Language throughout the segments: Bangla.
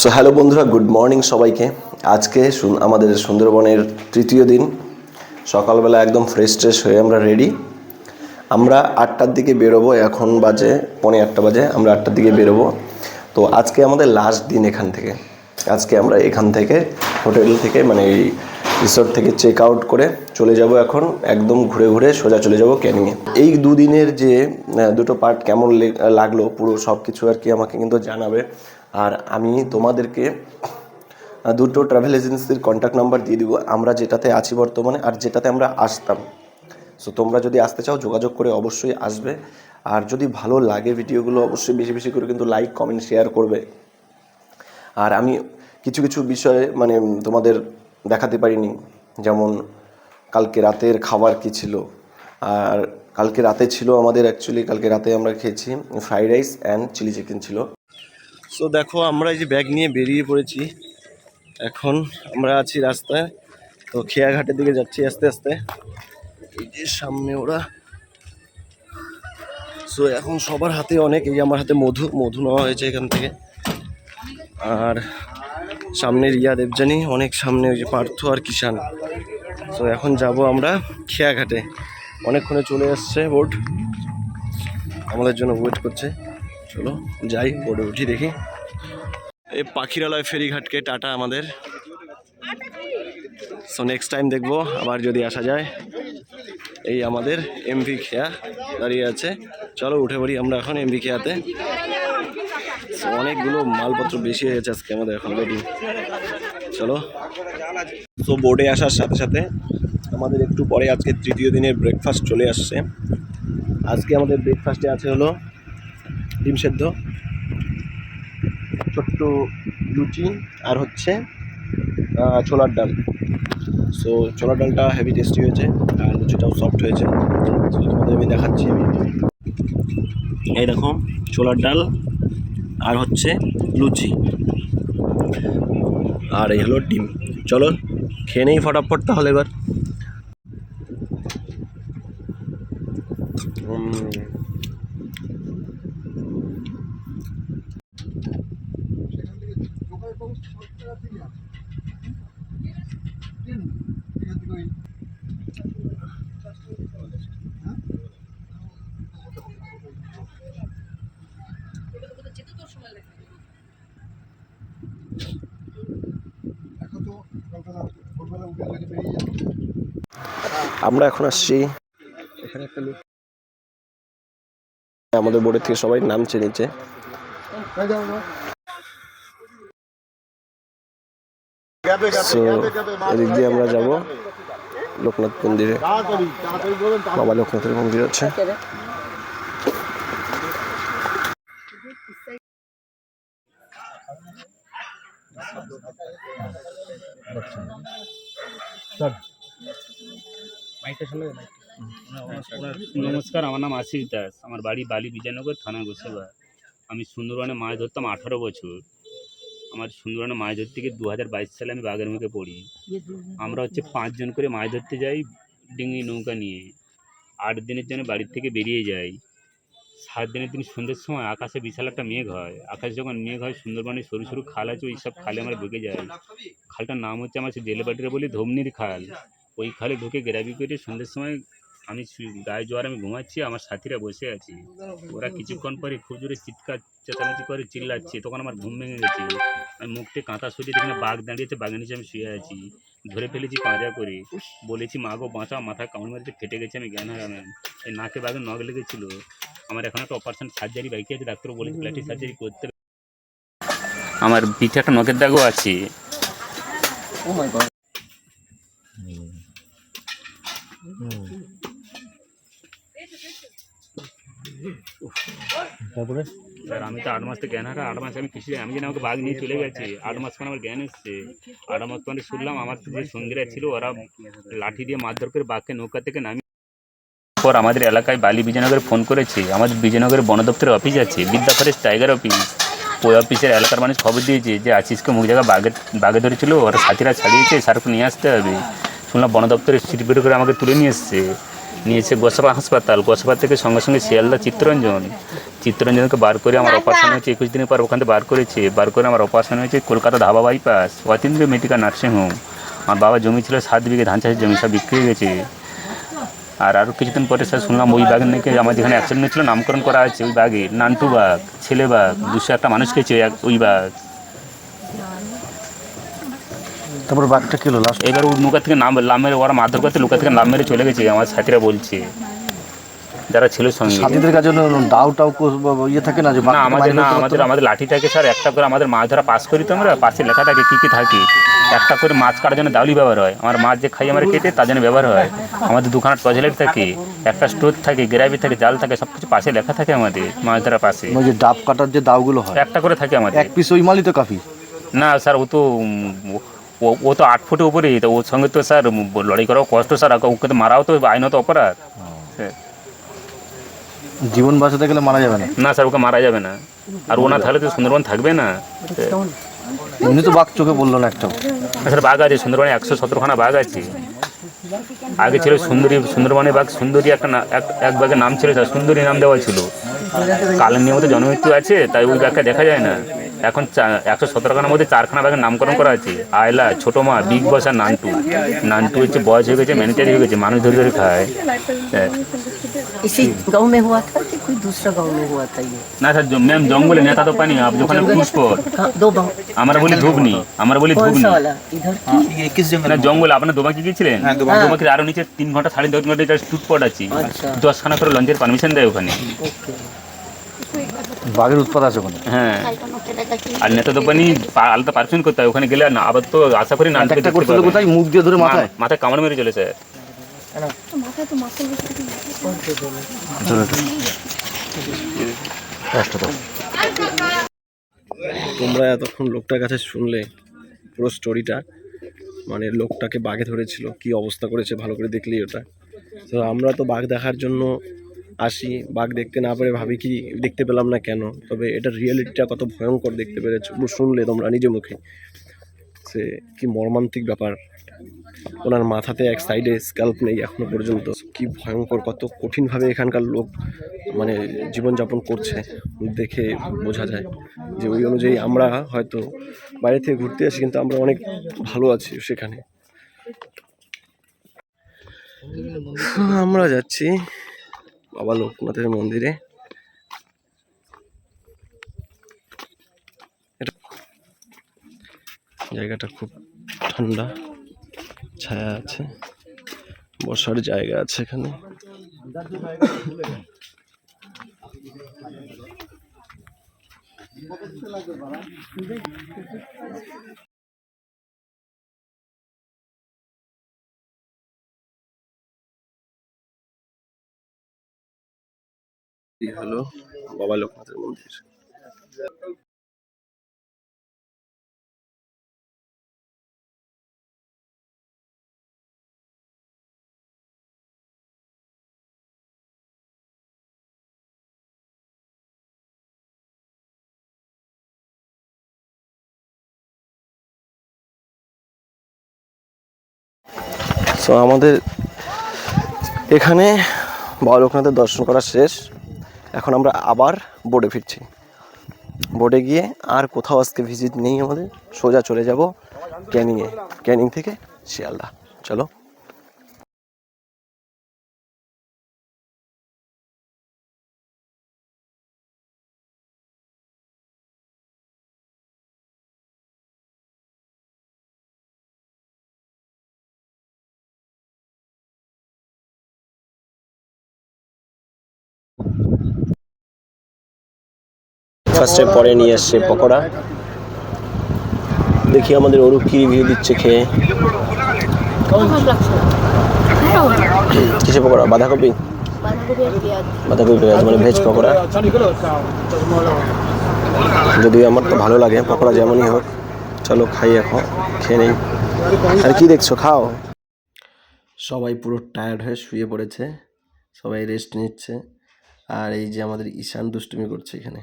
সো হ্যালো বন্ধুরা গুড মর্নিং সবাইকে। আজকে আমাদের সুন্দরবনের তৃতীয় দিন। সকালবেলা একদম ফ্রেশ ট্রেশ হয়ে আমরা রেডি আমরা আটটার দিকে বেরোবো, এখন বাজে পৌনে আটটা বাজে, আমরা আটটার দিকে বেরোবো। তো আজকে আমাদের লাস্ট দিন এখান থেকে। আজকে আমরা এখান থেকে হোটেল থেকে মানে এই রিসোর্ট থেকে চেক আউট করে চলে যাব এখন, একদম ঘুরে ঘুরে সোজা চলে যাব ক্যানিংয়ে এই দুদিনের যে দুটো পার্ট কেমন লাগল, পুরো সব কিছু আর কি আমাকে কিন্তু জানাবে। আর আমি তোমাদেরকে দুটো ট্রাভেল এজেন্সির কন্ট্যাক্ট নাম্বার দিয়ে দিব, আমরা যেটাতে আছি বর্তমানে আর যেটাতে আমরা আসতাম। সো তোমরা যদি আসতে চাও, যোগাযোগ করে অবশ্যই আসবে। আর যদি ভালো লাগে ভিডিওগুলো অবশ্যই বেশি বেশি করে কিন্তু লাইক কমেন্ট শেয়ার করবে। আর আমি কিছু কিছু বিষয়ে মানে তোমাদের দেখাতে পারিনি। যেমন, কালকে রাতের খাবার কি ছিল? আর কালকে রাতে ছিল আমাদের অ্যাকচুয়ালি কালকে রাতে আমরা খেয়েছি fried rice and chilli chicken ছিল। সো দেখো, আমরা এই যে ব্যাগ নিয়ে বেরিয়ে পড়েছি। এখন আমরা আছি রাস্তায়। তো খেয়াঘাটের দিকে যাচ্ছি আস্তে আস্তে। এই যে সামনে ওরা। সো এখন সবার হাতে অনেক, এই আমার হাতে মধু মধু নেওয়া হয়েছে এখান থেকে। আর সামনে রিয়া দেবজানি অনেক সামনে ওই যে পার্থ আর কিষান সো এখন যাব আমরা খেয়াঘাটে। অনেকক্ষণে চলে আসছে বোট আমাদের জন্য ওয়েট করছে। চলো যাই বোর্ডে উঠি দেখি। এই পাখিরালয় ফেরিঘাটকে, টাটা আমাদের। সো নেক্সট টাইম দেখব, আবার যদি আসা যায়। এই আমাদের এমভি খেয়া দাঁড়িয়ে আছে। চলো, উঠে পড়ি আমরা এখন এমভি খেয়াতে অনেকগুলো মালপত্র বেশি হয়ে গেছে আজকে আমাদের এখন রেডি চলো। তো বোর্ডে আসার সাথে সাথে আমাদের একটু পরে আজকে তৃতীয় দিনের ব্রেকফাস্ট চলে আসছে। আজকে আমাদের ব্রেকফাস্টে আছে হলো ডিম সেদ্ধ, ছোট্ট লুচি আর হচ্ছে ছোলার ডাল। সো ছোলার ডালটা হেভি টেস্টি হয়েছে আর লুচিটাও সফট হয়েছে। তোমাদের আমি দেখাচ্ছি এই দেখো, ছোলার ডাল আর হচ্ছে লুচি। আর এই হলো ডিম। চলো, খেয়ে নেই ফটাফট তাহলে এবার। আমরা এখন আসছি। এখানে একটা লোক আমাদের বোর্ডের থেকে সবাই নামছে নিচে। So, এদিক দিয়ে আমরা যাব লোকনাথ মন্দিরে। বাবা লোকনাথের মন্দির আছে। নমস্কার, আমার নাম আশিস দাস। আমার বাড়ি বালি বিজয়নগর, থানা গোসাবা। আমি সুন্দরবনে মাছ ধরতাম আঠারো বছর। আমার সুন্দরবনে মাছ ধরতে গিয়ে দু হাজার বাইশ সালে আমি বাঘের মুখে পড়ি। আমরা হচ্ছে পাঁচজন করে মাছ ধরতে যাই ডিঙি নৌকা নিয়ে। আট দিনের জন্য বাড়ির থেকে বেরিয়ে যাই। সাত দিনের দিন সন্ধ্যের সময় আকাশে বিশাল একটা মেঘ হয়। আকাশে যখন মেঘ হয়, সুন্দরবনে সরু সরু খাল আছে, ওই সব খালে আমরা ঢুকে যাই। খালটার নাম হচ্ছে আমার সেই জেলেবাটিরা বলি ধমনির খাল। ওই খালে ঢুকে গ্রাবি করে সন্ধ্যের সময় আমি গায়ে জোয়ার আমি ঘুমাচ্ছি আমার সাথীরা বসে আছে। ওরা কিছুক্ষণ পরে খুব জোরে চিৎকার চেঁচামেচি করে চিল্লাচ্ছে তখন আমার ঘুম ভেঙে গেছে। আমি মুখটে কাঁথা সরিয়ে দেখি বাঘ দাঁড়িয়েছে বাঘের নিচে আমি শুয়ে আছি। ধরে ফেলেছি পাঁজা করে। বলেছি মা গো বাঁচা মাথা কামড় মেরেছে ফেটে গেছে আমি জ্ঞান হারালাম। এই নাকে বাঘের নখ লেগেছিল। আমার এখন একটা অপারেশন সার্জারি বাকি আছে ডাক্তার বলেছে প্লাস্টিক সার্জারি করতে আমার পিঠে একটা নখের দাগও আছে। তারপরে? স্যার, আমি তো আট মাস থেকে জ্ঞান হারা, আট মাস আমি কিছু আমি যেন আমাকে বাঘ নিয়ে চলে গেছে। আট মাস পর আমার জ্ঞান এসছে। আট মাস পরে শুনলাম আমার যে সঙ্গীরা ছিল, ওরা লাঠি দিয়ে মারধর করে বাঘকে নৌকা থেকে নামিয়ে পর আমাদের এলাকায় বালি বিজয়নগরে ফোন করেছে। আমাদের বিজয়নগরের বন দপ্তরের অফিস আছে, বিদ্যা ফরেস্ট টাইগার অফিস ওই অফিসের এলাকার মানুষ খবর দিয়েছে যে আশিসকে মুখ জায়গা বাঘে বাঘে ধরেছিল, ওরা সাথীরা ছাড়িয়েছে সারকে নিয়ে আসতে হবে। শুনলাম বন দপ্তরের সিট বের করে আমাকে তুলে নিয়ে এসছে। নিয়েছে গোসাবা হাসপাতাল গোসাবা থেকে সঙ্গে সঙ্গে শিয়ালদা চিত্তরঞ্জন। চিত্তরঞ্জনকে বার করে আমার অপারেশন হয়েছে একুশ দিনের পর ওখান থেকে বার করেছে। বার করে আমার অপারেশন হয়েছে Kolkata Dhaba bypass Atindra medical nursing home আমার বাবা জমি ছিল সাত বিঘে ধান চাষের জমি সব বিক্রি হয়ে গেছে। আর আরও কিছুদিন পরে স্যার শুনলাম ওই বাঘের নাকি আমার যেখানে অ্যাক্সিডেন্ট হয়েছিল নামকরণ করা আছে ওই বাঘে নান্টু বাঘ ছেলে বাঘ দুশো একটা মানুষ খেয়েছে এক- ওই বাঘ। তারপর বাঘটা কি হলো? লাস্ট এবার ওর নৌকা থেকে নাম লাম মেরে ওরা মারধর করতে নৌকা থেকে নাম মেরে চলে গেছে আমার সাথীরা বলছে। যারা ছিল সঙ্গে। সাথীদের কাছে দাও টাও ইয়ে থাকে না যে না আমাদের না আমাদের আমাদের লাঠি থাকে স্যার একটা করে আমাদের মাছ ধরা পাস করি তো আমরা পাশে লেখা থাকে কী কী থাকে। একটা করে মাছ কাটার জন্য দাউলি ব্যবহার হয়। আমার মাছ যে খাই আমরা কেটে তার জন্য ব্যবহার হয়। আমাদের দুখানা টর্চলাইট থাকে একটা স্টোর থাকে গ্রাভি থাকে জাল থাকে সব কিছু পাশে লেখা থাকে আমাদের মাছ ধরা পাশে। ওই যে ডাব কাটার যে দাওগুলো হয় একটা করে থাকে আমাদের। এক পিস ওই মালই তো কাফি। না স্যার ও তো ও- ও তো আট ফুটের উপরে তো ওর সঙ্গে তো স্যার লড়াই করাও কষ্ট স্যার ওকে তো মারাও তো আইনত অপরাধ। হ্যাঁ। জীবন বাঁচাতে গেলে মারা যাবে না? না স্যার ওকে মারা যাবে না। আর ও না থাকলে তো সুন্দরবন থাকবে না। এমনি তো বাঘ চোখে বলল না একটাও। স্যার বাঘ আছে সুন্দরবনে একশো সতেরোখানা বাঘ আছে। আগে ছিল সুন্দরী সুন্দরবনে বাঘ সুন্দরী একটা এক বাঘের নাম ছিল স্যার সুন্দরী নাম দেওয়া ছিল। কালের নিয়মিত জনমৃত্যু আছে তাই ওই বাঘটা দেখা যায় না। এখন চা- একশো সতেরোখানার মধ্যে চারখানা বাঘের নামকরণ করা আছে আয়লা ছোটো মা বিগ বস আর নান্টু নান্টু হচ্ছে বয়স হয়ে গেছে ম্যানেজারি হয়ে গেছে মানুষ ধরে ধরে খায় হ্যাঁ। इसी गांव में हुआ था कि कोई दूसरा गांव में हुआ था ये না স্যার জ- ম্যাম জঙ্গলে নেতা তো পানি আপ ওখানে পুষ্কর कहाँ दो गांव আমরা বলি ধুবনি আমরা বলি कौन ধুবনি सा वाला इधर না জঙ্গল আপনার দোবাকি গিয়েছিলেন দোবাকির আরো নিচে তিন ঘন্টা সাড়ে দশ ঘন্টা একটা টুটপট আছে আচ্ছা। দশখানা করে লঞ্চের পারমিশন দেয় ওখানে ओके বাঘের উৎপাদ আছে ওখানে। হ্যাঁ। আর নেতা দোকানি আলাদা পারমিশন করতে হয় ওখানে গেলে না আবার তো আশা করি না কোথায়? মুখ দিয়ে ধরে মাথায়। মাথায় কামড় মেরে চলে স্যার চলো একটু। কষ্ট তো তোমরা এতক্ষণ লোকটার কাছে শুনলে পুরো স্টোরিটা মানে লোকটাকে বাঘে ধরেছিল কি অবস্থা করেছে ভালো করে দেখলেই ওটা। তো আমরা তো বাঘ দেখার জন্য আসি বাঘ দেখতে না পেরে ভাবি কি দেখতে পেলাম না কেন? তবে এটা রিয়েলিটিটা কত ভয়ঙ্কর দেখতে পেরেছ। শুনলে তোমরা নিজে মুখে। সে কি মর্মান্তিক ব্যাপার। ওনার মাথাতে এক সাইডে স্ক্যাল্প নেই এখনও পর্যন্ত। কি ভয়ঙ্কর, কত কঠিনভাবে এখানকার লোক মানে জীবনযাপন করছে দেখে বোঝা যায় যে ওই অনুযায়ী আমরা হয়তো বাইরে থেকে ঘুরতে আসি, কিন্তু আমরা অনেক ভালো আছি সেখানে। আমরা যাচ্ছি বাবা লোকনাথের মন্দিরে। জায়গাটা খুব ঠান্ডা ছায়া আছে বসার জায়গা আছে এখানে। এই হলো বাবা লোকনাথের মন্দির। সো আমাদের এখানে বাবা লোকনাথের দর্শন করা শেষ। এখন আমরা আবার বোর্ডে ফিরছি। বোর্ডে গিয়ে আর কোথাও আজকে ভিজিট নেই আমাদের। সোজা চলে যাব ক্যানিংয়ে। ক্যানিং থেকে শিয়ালদা। চলো। ফার্স্টে পরে নিয়ে আসছে পকোড়া। দেখি আমাদের অরূপ কি রিভিউ দিচ্ছে খেয়ে। কিসে পকোড়া? বাঁধাকপি? বাঁধাকপি পেঁয়াজ মানে ভেজ পকোড়া। যদিও আমার তো ভালো লাগে, পকোড়া যেমনই হোক, চলো খাই এখন, খেয়ে নেই। আর কি দেখছ? খাও। সবাই পুরো টায়ার্ড হয়ে শুয়ে পড়েছে, সবাই রেস্ট নিচ্ছে। আর এই যে আমাদের ঈশান দুষ্টুমি করছে এখানে।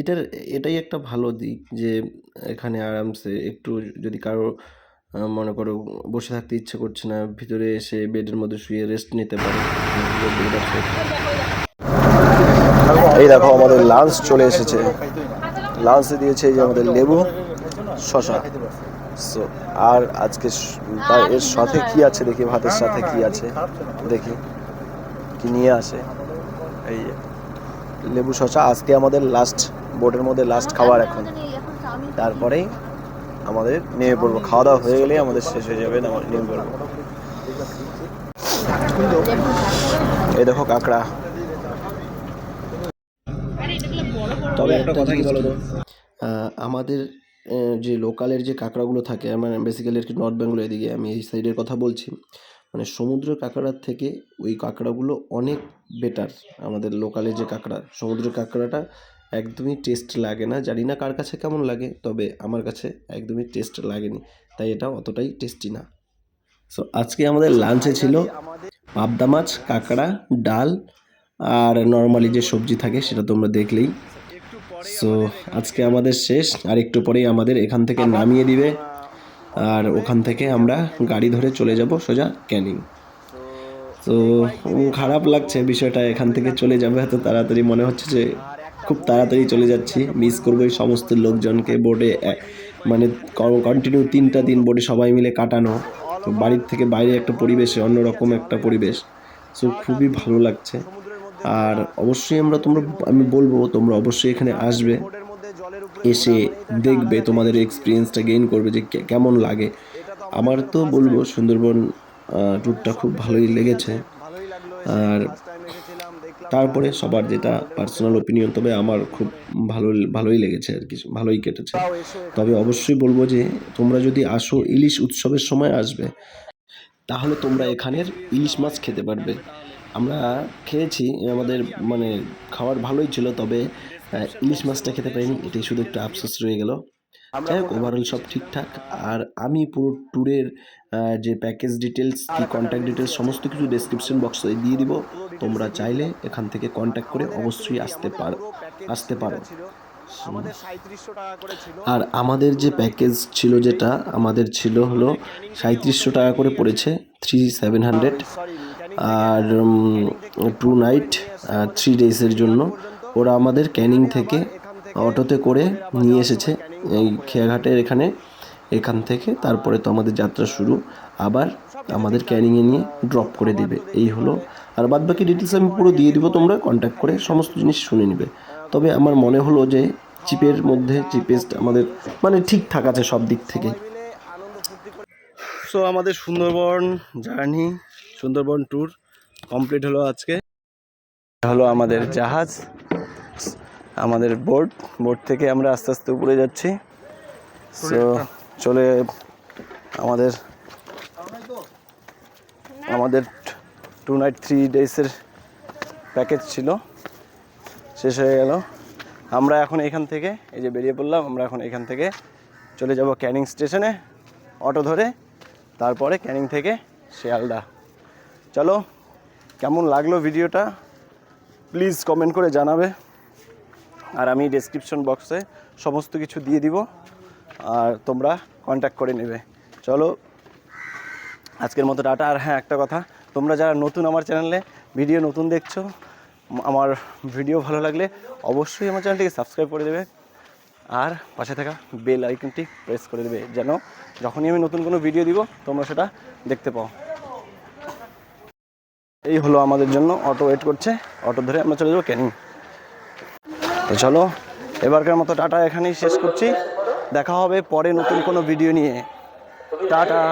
এটার, এটাই একটা ভালো দিক যে এখানে আরামসে একটু যদি কারও মনে করো বসে থাকতে ইচ্ছে করছে না, ভিতরে এসে বেডের মধ্যে শুয়ে রেস্ট নিতে পারে, এই দেখো আমাদের লাঞ্চ চলে এসেছে। লাঞ্চে দিয়েছে যে আমাদের লেবু শশা সো আর আজকে তার এর সাথে কি আছে দেখি, ভাতের সাথে কি আছে, দেখি। কি নিয়ে আসে? এই লেবু শশা আজকে আমাদের লাস্ট বোর্ডের মধ্যে লাস্ট খাবার এখন। তারপরেই আমাদের নেমে পড়ব। খাওয়া দাওয়া হয়ে গেলেই আমাদের শেষ হয়ে যাবে নেমে পড়ব। এই দেখো কাঁকড়া। তবে একটা কথা কি বলো তো? আমাদের যে লোকালের যে কাঁকড়াগুলো থাকে মানে বেসিক্যালি আর কি নর্থ বেঙ্গল এদিকে আমি এই সাইডের কথা বলছি। মানে সমুদ্র কাঁকড়ার থেকে ওই কাঁকড়াগুলো অনেক বেটার আমাদের লোকালের যে কাঁকড়া সমুদ্র কাঁকড়াটা একদমই টেস্ট লাগে না। জানি না কার কাছে কেমন লাগে তবে আমার কাছে একদমই টেস্ট লাগেনি তাই এটা অতটাই টেস্টি না। সো আজকে আমাদের লাঞ্চে ছিল পাবদা মাছ কাঁকড়া ডাল আর নর্মালি যে সবজি থাকে সেটা তোমরা দেখলেই। সো আজকে আমাদের শেষ আর একটু পরেই আমাদের এখান থেকে নামিয়ে দিবে। আর ওখান থেকে আমরা গাড়ি ধরে চলে যাব সোজা ক্যানিং। তো খারাপ লাগছে বিষয়টা, এখান থেকে চলে যাবে, এত তাড়াতাড়ি মনে হচ্ছে যে খুব তাড়াতাড়ি চলে যাচ্ছি। মিস করব এই সমস্ত লোকজনকে বোর্ডে মানে কন্টিনিউ তিনটা দিন বোর্ডে সবাই মিলে কাটানো। তো বাড়ির থেকে বাইরে একটা পরিবেশে, অন্যরকম একটা পরিবেশ। সো খুবই ভালো লাগছে। আর অবশ্যই আমরা তোমরা, আমি বলব তোমরা অবশ্যই এখানে আসবে। এসে দেখবে তোমাদের এক্সপিরিয়েন্সটা গেইন করবে যে কেমন লাগে। আমার তো বলব সুন্দরবন ট্যুরটা খুব ভালোই লেগেছে। আর তারপরে সবার যেটা পার্সোনাল ওপিনিয়ন তবে আমার খুব ভালো, ভালোই লেগেছে আর কি, ভালোই কেটেছে। তবে অবশ্যই বলব যে, তোমরা যদি আসো ইলিশ উৎসবের সময় আসবে, তাহলে তোমরা এখানের ইলিশ মাছ খেতে পারবে। আমরা খেয়েছি, আমাদের মানে খাওয়ার ভালোই ছিল, তবে ইলিশ মাছটা খেতে পারিনি এটাই শুধু একটু আফসোস রয়ে গেল। যাই হোক ওভারঅল সব ঠিকঠাক। আর আমি পুরো ট্যুরের যে প্যাকেজ ডিটেলস কি কন্ট্যাক্ট ডিটেলস সমস্ত কিছু ডেসক্রিপশন বক্সে দিয়ে দিব। তোমরা চাইলে এখান থেকে কন্ট্যাক্ট করে অবশ্যই আসতে পারো আসতে পারো। আর আমাদের যে প্যাকেজ ছিল যেটা আমাদের ছিল হলো সাঁত্রিশশো টাকা করে পড়েছে থ্রি সেভেন হান্ড্রেড আর টু নাইট থ্রি ডেজের জন্য। ওরা আমাদের ক্যানিং থেকে অটোতে করে নিয়ে এসেছে এই খেয়াঘাটের এখানে, এখান থেকে। তারপরে তো আমাদের যাত্রা শুরু। আবার আমাদের ক্যানিংয়ে নিয়ে ড্রপ করে দিবে। এই হলো। আর বাদ বাকি ডিটেলস আমি পুরো দিয়ে দিব, তোমরা কন্ট্যাক্ট করে সমস্ত জিনিস শুনে নিবে। তবে আমার মনে হলো যে চিপের মধ্যে চিপেস্ট আমাদের মানে ঠিকঠাক আছে সব দিক থেকে। সো আমাদের Sundarban journey, Sundarban tour complete হলো আজকে। হলো আমাদের জাহাজ। আমাদের বোট বোট থেকে আমরা আস্তে আস্তে উপরে যাচ্ছি। সো চলে আমাদের আমাদের টু নাইট থ্রি ডেজের প্যাকেজ ছিল। শেষ হয়ে গেল। আমরা এখন এখান থেকে, এই যে বেরিয়ে পড়লাম, আমরা এখন এখান থেকে চলে যাব ক্যানিং স্টেশনে, অটো ধরে। তারপরে ক্যানিং থেকে শিয়ালদা। চলো, কেমন লাগল ভিডিওটা প্লিজ কমেন্ট করে জানাবে। আর আমি ডেসক্রিপশন বক্সে সমস্ত কিছু দিয়ে দিব, আর তোমরা কন্ট্যাক্ট করে নেবে। চলো, আজকের মতো টাটা। আর হ্যাঁ একটা কথা, তোমরা যারা নতুন আমার চ্যানেলে ভিডিও নতুন দেখছ আমার ভিডিও ভালো লাগলে অবশ্যই আমার চ্যানেলটিকে সাবস্ক্রাইব করে দেবে, আর পাশে থাকা বেল আইকনটি প্রেস করে দেবে, যেন যখনই আমি নতুন কোনো ভিডিও দিব, তোমরা সেটা দেখতে পাও। এই হলো আমাদের জন্য অটো ওয়েট করছে অটো ধরে আমরা চলে যাব ক্যানিং। তো চলো, এবারকার মতো টাটা এখানেই শেষ করছি। দেখা হবে পরে নতুন কোনো ভিডিও নিয়ে। টাটা।